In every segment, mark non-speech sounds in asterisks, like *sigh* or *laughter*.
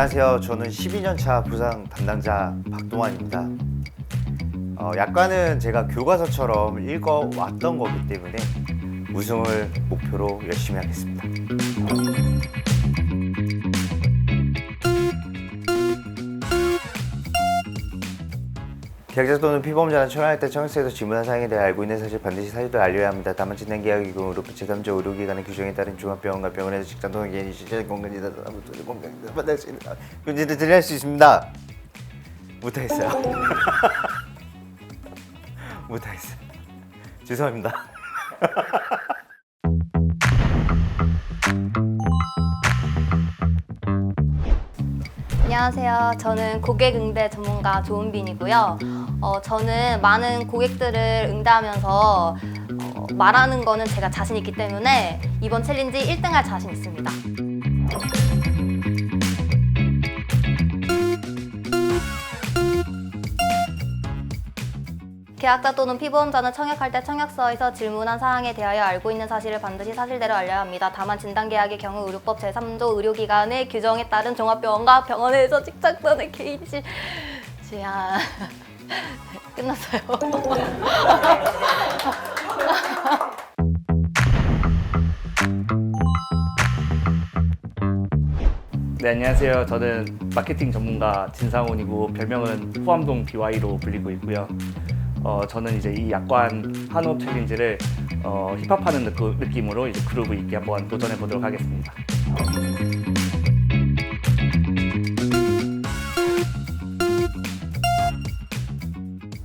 안녕하세요. 저는 12년차 부상 담당자 박동환입니다. 어, 약관은 제가 교과서처럼 읽어왔던 거기 때문에 우승을 목표로 열심히 하겠습니다. 계약자 또는 피보험자는 청약할 때 청약서에서 지문한 사항에 대해 알고 있는 사실 반드시 사실도 알려야 합니다. 다만 진행 계약의 경우로 제3자 의료기관의 규정에 따른 종합병원과 병원에서 직장 또는 개인이 실제 건강지다 아무튼 건강지다 받을 수 있는 금지를 드릴 수 있습니다. 못하겠어요. *laughs* 못하겠어요. 죄송합니다. *laughs* 안녕하세요. 저는 고객 응대 전문가 조은빈이고요. 어, 저는 많은 고객들을 응대하면서 어, 말하는 거는 제가 자신 있기 때문에 이번 챌린지 1등 할 자신 있습니다. 계약자 또는 피보험자는 청약할 때 청약서에서 질문한 사항에 대하여 알고 있는 사실을 반드시 사실대로 알려야 합니다. 다만 진단계약의 경우 의료법 제3조 의료기관의 규정에 따른 종합병원과 병원에서 직장 또는 개인실 제한 *laughs* 끝났어요. *laughs* 네 안녕하세요. 저는 마케팅 전문가 진상훈이고 별명은 후암동 BY로 불리고 있고요. 어, 저는 이제 이 약관 한호 챌린지를 어, 힙합하는 느낌- 느낌으로 이제 그루브 있게 한번 도전해 보도록 하겠습니다.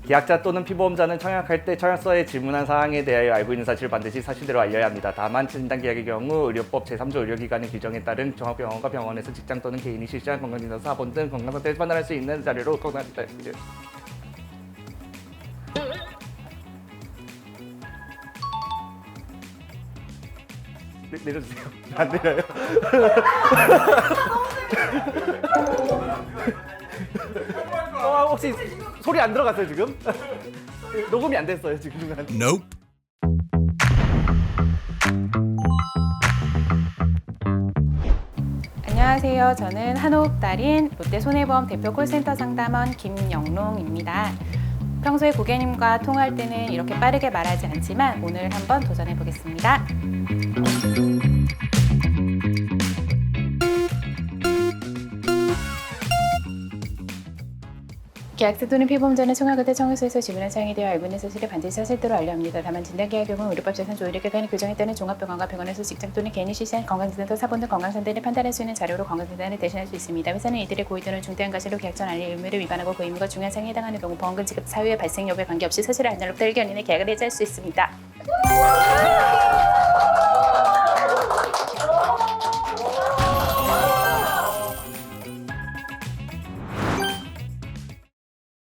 계약자 또는 피보험자는 청약할 때 청약서에 질문한 사항에 대하여 알고 있는 사실을 반드시 사실대로 알려야 합니다. 다만 진단 계약의 경우 의료법 제3조 의료기관의 규정에 따른 종합병원과 병원에서 직장 또는 개인이 실시한 건강진단 사본 등 건강 상태를 판단할 수 있는 자료로 건강 내, 내려주세요. 안 내려요. *laughs* 어, 혹시 소리 안 들어갔어요 지금? *laughs* 녹음이 안 됐어요 지금 중간. Nope. 안녕하세요. 저는 한호흡 달인 롯데 손해보험 대표 콜센터 상담원 김영롱입니다. 평소에 고객님과 통화할 때는 이렇게 빠르게 말하지 않지만 오늘 한번 도전해 보겠습니다. 계약자 또는 피보험자는 청약할 때 청약서에서 지문한 사항에 대해 알고 있는 사실을 반드시 사실대로 알려야 합니다. 다만 진단계약 경우 의료법 재산 조의료기관의 규정에 따른 종합병원과 병원에서 직장 또는 개인이 실시한 건강진단서 사본 등 건강상태를 판단할 수 있는 자료로 건강진단을 대신할 수 있습니다. 회사는 이들의 고의 또는 중대한 과실로 계약 전 알릴 의무를 위반하고 그 의무가 중요한 사항에 해당하는 경우 보험금 지급 사유의 발생 여부에 관계없이 사실을 1개 이내 계약을 해지할 수 있습니다.